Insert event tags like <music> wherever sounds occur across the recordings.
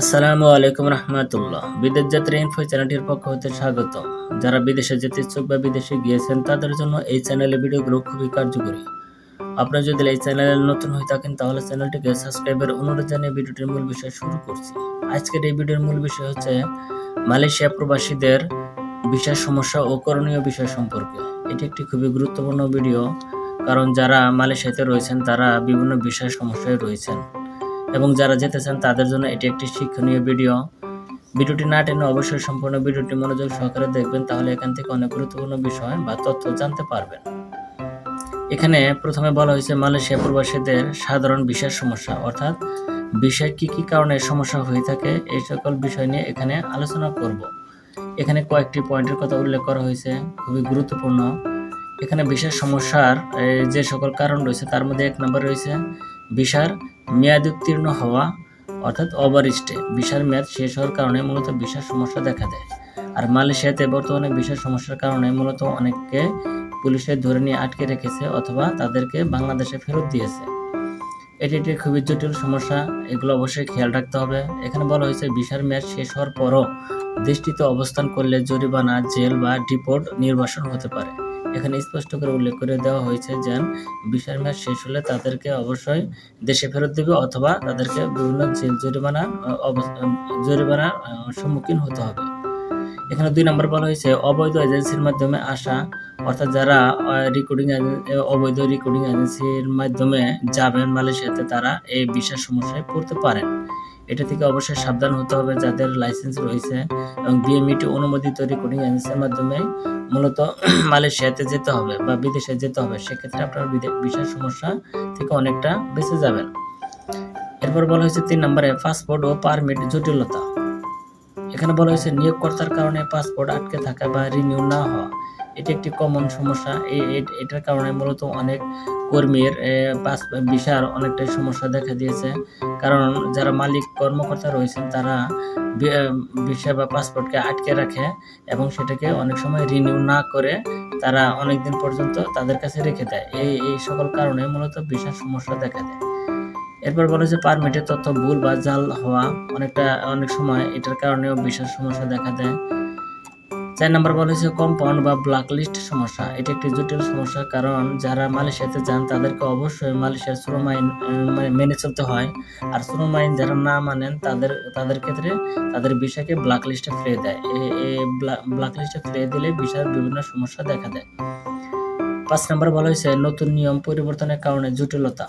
আসসালামু আলাইকুম রহমতুল্লাহ। বিদেশ যাত্রা ইনফো চ্যানেলটির পক্ষ হতে স্বাগত। যারা বিদেশে যেতে ইচ্ছুক বা বিদেশে গিয়েছেন, তাদের জন্য এই চ্যানেলের ভিডিওগুলো খুবই কার্যকরী। আপনারা যদি এই চ্যানেলে নতুন হয়ে থাকেন, তাহলে চ্যানেলটিকে সাবস্ক্রাইবের অনুরোধ জানিয়ে ভিডিওটির মূল বিষয় শুরু করছি। আজকের এই ভিডিওর মূল বিষয় হচ্ছে মালয়েশিয়া প্রবাসীদের বিশেষ সমস্যা ও করণীয় বিষয় সম্পর্কে। এটি একটি খুবই গুরুত্বপূর্ণ ভিডিও, কারণ যারা মালয়েশিয়াতে রয়েছেন, তারা বিভিন্ন বিষয় সমস্যায় রয়েছেন। এবং যারা যেতে চান তাদের জন্য এটি একটি শিক্ষণীয় ভিডিও। ভিডিওটি না টেনে অবশ্যই সম্পূর্ণ ভিডিওটি মনোযোগ সহকারে দেখবেন, তাহলে এখান থেকে অনেক গুরুত্বপূর্ণ বিষয় বা তথ্য জানতে পারবেন। এখানে প্রথমে বলা হয়েছে, মালয়েশিয়া প্রবাসীদের সাধারণ বিশেষ সমস্যা, অর্থাৎ বিষয় কি কি কারণে সমস্যা হয়ে থাকে এই সকল বিষয় নিয়ে এখানে আলোচনা করব। এখানে কয়েকটি পয়েন্টের কথা উল্লেখ করা হয়েছে, খুবই গুরুত্বপূর্ণ। এখানে বিশেষ সমস্যার যে সকল কারণ রয়েছে তার মধ্যে এক নম্বর রয়েছে বিশার মেয়াদ উত্তীর্ণ হওয়া, অর্থাৎ ওভারস্টে বিশার মেয়াদ শেষ হওয়ার কারণে মূলত বিশার সমস্যা দেখা দেয়। আর মালয়েশিয়াতে বর্তমানে বিশার সমস্যার কারণে মূলত অনেককে পুলিশে ধরে নিয়ে আটকে রেখেছে অথবা তাদেরকে বাংলাদেশে ফেরত দিয়েছে। এটি একটি খুবই জটিল সমস্যা, এগুলো অবশ্যই খেয়াল রাখতে হবে। এখানে বলা হয়েছে বিশার মেয়াদ শেষ হওয়ার পরও দেশটিতে অবস্থান করলে জরিমানা, জেল বা ডিপোর্ট নির্বাসন হতে পারে। এখানে স্পষ্ট করে উল্লেখ করে দেওয়া হয়েছে যে বিশার মেয়াদ শেষ হলে তাদেরকে অবশ্যই দেশে ফেরত দেবে অথবা তাদেরকে বিভিন্ন জেল জরিমানা জরিমানার সম্মুখীন হতে হবে। এখানে দুই নম্বর বলা হয়েছে, অবৈধ এজেন্সির মাধ্যমে আসা, অর্থাৎ যারা রেকর্ডিং অবৈধ রেকর্ডিং এজেন্সির মাধ্যমে যাবেন মালয়েশিয়াতে, তারা এই বিশেষ সমস্যায় পড়তে পারেন। এটা থেকে অবশ্যই সাবধান হতে হবে যাদের লাইসেন্স রয়েছে এবং বিএমইটি অনুমোদিত রেকর্ডিং এজেন্সির মাধ্যমে মূলত <clears throat> মালয়েশিয়াতে যেতে হবে বা বিদেশে যেতে হবে। সেক্ষেত্রে আপনার বিশেষ সমস্যা থেকে অনেকটা বেঁচে যাবেন। এরপর বলা হয়েছে তিন নম্বরে পাসপোর্ট ও পারমিট জটিলতা। এখানে বলা হয়েছে, নিয়োগকর্তার কারণে পাসপোর্ট আটকে থাকা বা রিনিউ না হওয়া। এটি একটি কমন সমস্যা। এটার কারণে মূলত অনেক কর্মীর পাস ভিসার অনেকটাই সমস্যা দেখা দিয়েছে। কারণ যারা মালিক, কর্মকর্তা রয়েছেন, তারা ভিসা বা পাসপোর্টকে আটকে রাখে এবং সেটাকে অনেক সময় রিনিউ না করে তারা অনেক দিন পর্যন্ত তাদের কাছে রেখে দেয়। এই এই সকল কারণে মূলত ভিসার সমস্যা দেখা দেয়। এরপর বলা হচ্ছে পারমিটের তথ্য ভুল বা জাল হওয়া। অনেকটা, অনেক সময় এটার কারণেও বিশেষ সমস্যা দেখা দেয়। চার নম্বর বলা হয়েছে কম্পাউন্ড বা ব্ল্যাকলিস্ট সমস্যা। এটি একটি জটিল সমস্যা কারণ যারা মালয়েশিয়াতে যান, তাদেরকে অবশ্যই মালয়েশিয়ার শ্রম আইন মানে মেনে চলতে হয়। আর শ্রম আইন যারা না মানেন, তাদের তাদের ক্ষেত্রে তাদের বিষয়কে ব্ল্যাকলিস্টে ফেলে দেয়। ব্ল্যাকলিস্টে ফেলে দিলে বিষয়ের বিভিন্ন সমস্যা দেখা দেয়। পাঁচ নম্বর বলা হয়েছে নতুন নিয়ম পরিবর্তনের কারণে জটিলতা,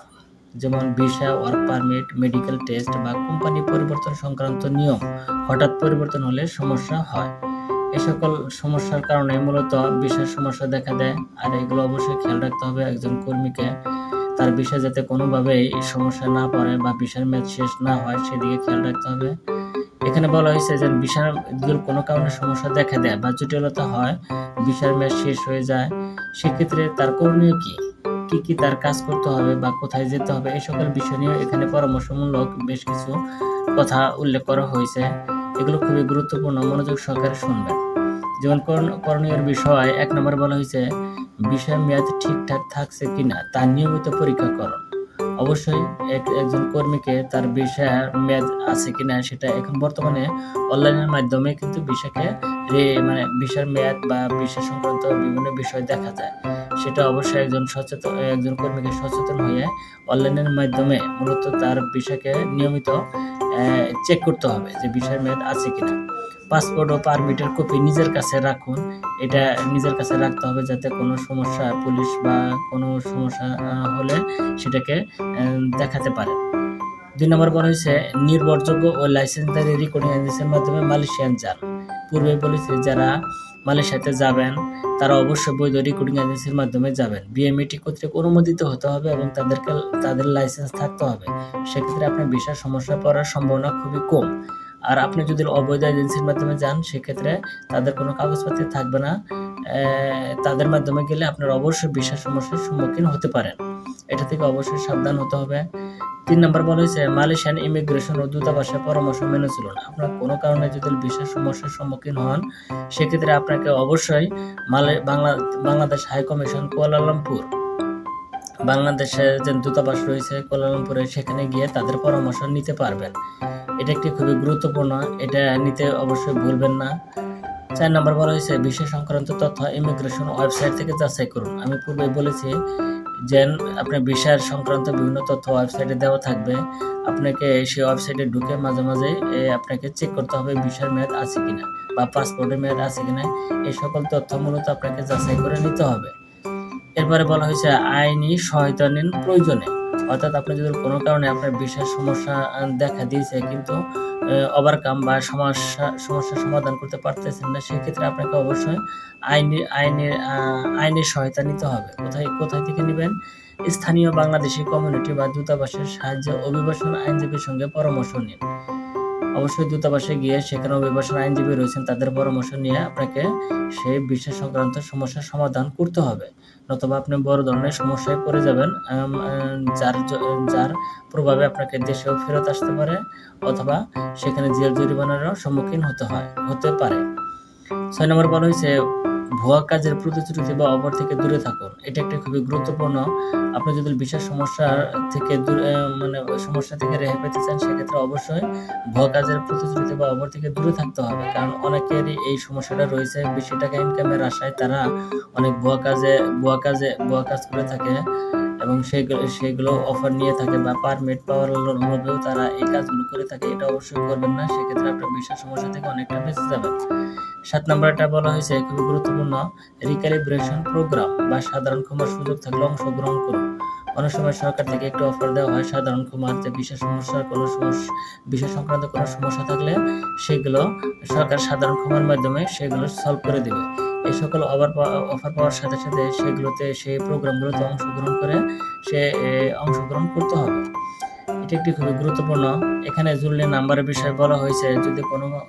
যেমন visa work permit medical test বা কোম্পানি পরিবর্তন সংক্রান্ত নিয়ম। হঠাৎ পরিবর্তন হলে সমস্যা হয়। এই সকল সমস্যার কারণে মূলত বিশেষ সমস্যা দেখা দেয়, আর এগুলো অবশ্যই খেয়াল রাখতে হবে একজন কর্মীকে। তার বিষয় যাতে কোনোভাবেই সমস্যা না পড়ে বা বিষয়ের মেয়াদ শেষ না হয় সেদিকে খেয়াল রাখতে হবে। এখানে বলা হয়েছে যে বিষয় যদি কোনো কারণে সমস্যা দেখা দেয় বা জটিলতা হয় বিষয়ের মেয়াদ শেষ হয়ে যায়, সেক্ষেত্রে তার করণীয় কি? কি কি তার কাজ করতে হবে বা কোথায় যেতে হবে? এই সকল বিষয় নিয়ে এখানে পরামর্শমূলক বেশ কিছু কথা উল্লেখ করা হয়েছে। এগুলো খুবই গুরুত্বপূর্ণ। মনোযোগ সহকারে শুনবেন। যেমন করণীয় বিষয়, এক নম্বর বলা হয়েছে, বিষয় মেয়াদ ঠিকঠাক থাকছে কিনা তার নিয়মিত পরীক্ষাকরণ অবশ্যই এক, একজন কর্মীকে তার বিষয়ের মেয়াদ আছে কিনা সেটা এখন বর্তমানে অনলাইনের মাধ্যমে কিন্তু বিষয়কে মানে বিষয়ের মেয়াদ বা বিষয় সংক্রান্ত বিভিন্ন বিষয় দেখা যায়। সেটা অবশ্যই একজন সচেতন একজন কর্মীকে সচেতন হয়ে অনলাইনের মাধ্যমে মূলত তার বিষয়কে নিয়মিত চেক করতে হবে যে ভিসার মেয়াদ আছে কিনা। পাসপোর্ট ও পারমিটের কপি নিজের কাছে রাখুন। এটা নিজের কাছে রাখতে হবে যাতে কোনো সমস্যা পুলিশ বা কোনো সমস্যা হলে সেটাকে দেখাতে পারে। দুই নম্বর বলা হয়েছে নির্ভরযোগ্য ও লাইসেন্সধারী রেকর্ডিং এজেন্সির মাধ্যমে মালয়েশিয়ান যান পূর্বে বলেছে, যারা মালয়েশিয়াতে যাবেন, তারা অবশ্যই বৈধ রেকর্ডিং এজেন্সির মাধ্যমে যাবেন। বিএমইটি কর্তৃক অনুমোদিত হতে হবে এবং তাদেরকে, তাদের লাইসেন্স থাকতে হবে। সেক্ষেত্রে আপনার বিশাল সমস্যা পড়ার সম্ভাবনা খুবই কম। আর আপনি যদি অবৈধ এজেন্সির মাধ্যমে যান, সেক্ষেত্রে তাদের কোনো কাগজপত্র থাকবে না। তাদের মাধ্যমে গেলে আপনার অবশ্যই বিশাল সমস্যার সম্মুখীন হতে পারেন। এটা থেকে অবশ্যই সাবধান হতে হবে। তিন নম্বর বলা হয়েছে, মালয়েশিয়ান ইমিগ্রেশন ও দূতাবাসের পরামর্শ মেনে চলুন। আপনার কোনো কারণে যদি বিশেষ সমস্যার সম্মুখীন হন, সেক্ষেত্রে আপনাকে অবশ্যই মালয় বাংলা বাংলাদেশ হাই কমিশন কুয়ালালামপুর বাংলাদেশে যে দূতাবাস রয়েছে কোলালামপুরে সেখানে গিয়ে তাদের পরামর্শ নিতে পারবেন। এটা একটি খুবই গুরুত্বপূর্ণ, এটা নিতে অবশ্যই ভুলবেন না। চার নম্বর বলা হয়েছে বিষয় সংক্রান্ত তথ্য ইমিগ্রেশন ওয়েবসাইট থেকে যাচাই করুন। আমি পূর্বে বলেছি যে আপনার বিষয়ের সংক্রান্ত বিভিন্ন তথ্য ওয়েবসাইটে দেওয়া থাকবে। আপনাকে সেই ওয়েবসাইটে ঢুকে মাঝে মাঝে আপনাকে চেক করতে হবে বিষয়ের মেয়াদ আছে কিনা বা পাসপোর্টের মেয়াদ আছে কিনা। এই সকল তথ্য মূলত আপনাকে যাচাই করে নিতে হবে। এরপরে বলা হয়েছে, আইনি সহায়তা নিন প্রয়োজনে। অর্থাৎ আপনি যদি কোনো কারণে আপনার বিশেষ সমস্যা দেখা দিয়েছে কিন্তু ওভারকাম বা সমস্যা, সমস্যার সমাধান করতে পারতেছেন না, সেক্ষেত্রে আপনাকে অবশ্যই আইনি, আইনের আইনের সহায়তা নিতে হবে। কোথায় কোথায় থেকে নেবেন? স্থানীয় বাংলাদেশি কমিউনিটি বা দূতাবাসের সাহায্যে অভিবাসন আইনজীবীর সঙ্গে পরামর্শ নিন। অবশ্যই দূতাবাসে গিয়ে সেখানে অভিবাসন আইনজীবী রয়েছেন, তাদের পরামর্শ নিয়ে আপনাকে সেই বিশ্বাস সংক্রান্ত সমস্যার সমাধান করতে হবে। নতুবা আপনি বড় ধরনের সমস্যায় পড়ে যাবেন যার যার প্রভাবে আপনাকে দেশেও ফেরত আসতে পারে অথবা সেখানে জেল জরিমানারও সম্মুখীন হতে হয়, হতে পারে। ছয় নম্বর বলা হয়েছে ভুয়া কাজের প্রতিশ্রুতি বা অপর থেকে দূরে থাকুন। এটা একটা খুবই গুরুত্বপূর্ণ। আপনি যদি বিশেষ সমস্যা থেকে দূরে মানে সমস্যা থেকে রেহাই পেতে চান, সেক্ষেত্রে অবশ্যই ভুয়া কাজের প্রতিশ্রুতি বা অপর থেকে দূরে থাকতে হবে। কারণ অনেকেরই এই সমস্যাটা রয়েছে। বেশি টাকা ইনকামের আশায় তারা অনেক ভুয়া কাজে ভুয়া কাজে, ভুয়া কাজ করে থাকে। এবং সেগুলো অফার নিয়ে থাকে বা পারমিট পাওয়ার অনুরোধেও তারা এই কাজগুলো করে থাকে, এটা অবশ্যই করবেন না। সেক্ষেত্রে আপনার বিশ্বাস সমস্যা থেকে অনেকটা বেঁচে যাবেন। সাত নম্বরটা বলা হয়েছে, খুবই গুরুত্বপূর্ণ রিক্যালিব্রেশন প্রোগ্রাম বা সাধারণ ক্ষমার সুযোগ থাকলে অংশগ্রহণ করুন। অনেক সময় সরকার থেকে একটু অফার দেওয়া হয়। সাধারণ ক্ষমার যে বিশেষ সমস্যা, কোনো সমস্যা বিশেষ সংক্রান্ত কোনো সমস্যা থাকলে সেগুলো সরকার সাধারণ ক্ষমার মাধ্যমে সেগুলো সলভ করে দেবে। এই সকল অফার অফার পাওয়ার সাথে সাথে সেগুলোতে সেই প্রোগ্রামগুলোতে অংশগ্রহণ করে সে অংশগ্রহণ করতে হবে। এটি একটি খুবই গুরুত্বপূর্ণ। এখানে জরুরি নাম্বারের বিষয়ে বলা হয়েছে, যদি কোনো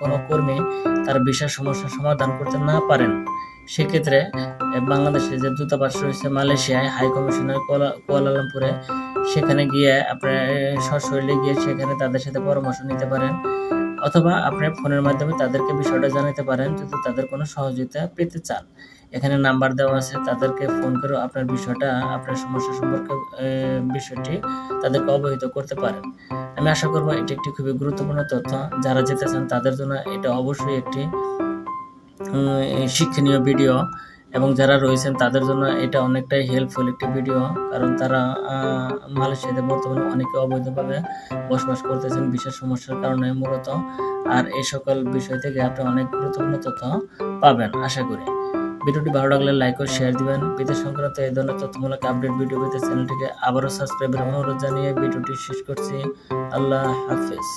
কোনো কর্মী তার বিশেষ সমস্যার সমাধান করতে না পারেন, সেক্ষেত্রে বাংলাদেশে যে দূতাবাস রয়েছে মালয়েশিয়ায়, হাই কমিশনার কুয়ালা- কুয়ালালামপুরে, সেখানে গিয়ে আপনার সশরীরে গিয়ে সেখানে তাদের সাথে পরামর্শ নিতে পারেন। অথবা আপনার ফোনের মাধ্যমে তাদেরকে বিষয়টা জানাতে পারেন যদি তাদের কোনো সহযোগিতা পেতে চান। এখানে নাম্বার দেওয়া আছে, তাদেরকে ফোন করে আপনার বিষয়টা, আপনার সমস্যা সম্পর্কে বিষয়টি তাদেরকে অবহিত করতে পারেন। আমি আশা করব এটি একটি খুবই গুরুত্বপূর্ণ তথ্য। যারা যেতে চান তাদের জন্য এটা অবশ্যই একটি শিক্ষণীয় ভিডিও। এবং যারা রয়েছেন তাদের জন্য এটা অনেকটাই হেল্পফুল একটি ভিডিও কারণ তারা মালয়েশিয়াতে বর্তমানে অনেকে অবৈধভাবে বসবাস করতেছেন বিশেষ সমস্যার কারণে মূলত। আর এই সকল বিষয় থেকে আপনি অনেক গুরুত্বপূর্ণ তথ্য পাবেন, আশা করি। ভিডিওটি ভালো লাগলে লাইক ও শেয়ার দিবেন। বিদেশ সংক্রান্ত এই ধরনের তথ্যমূলক আপডেট ভিডিও পেতে চ্যানেলটিকে আবারও সাবস্ক্রাইবের অনুরোধ জানিয়ে ভিডিওটি শেষ করছি। আল্লাহ হাফেজ।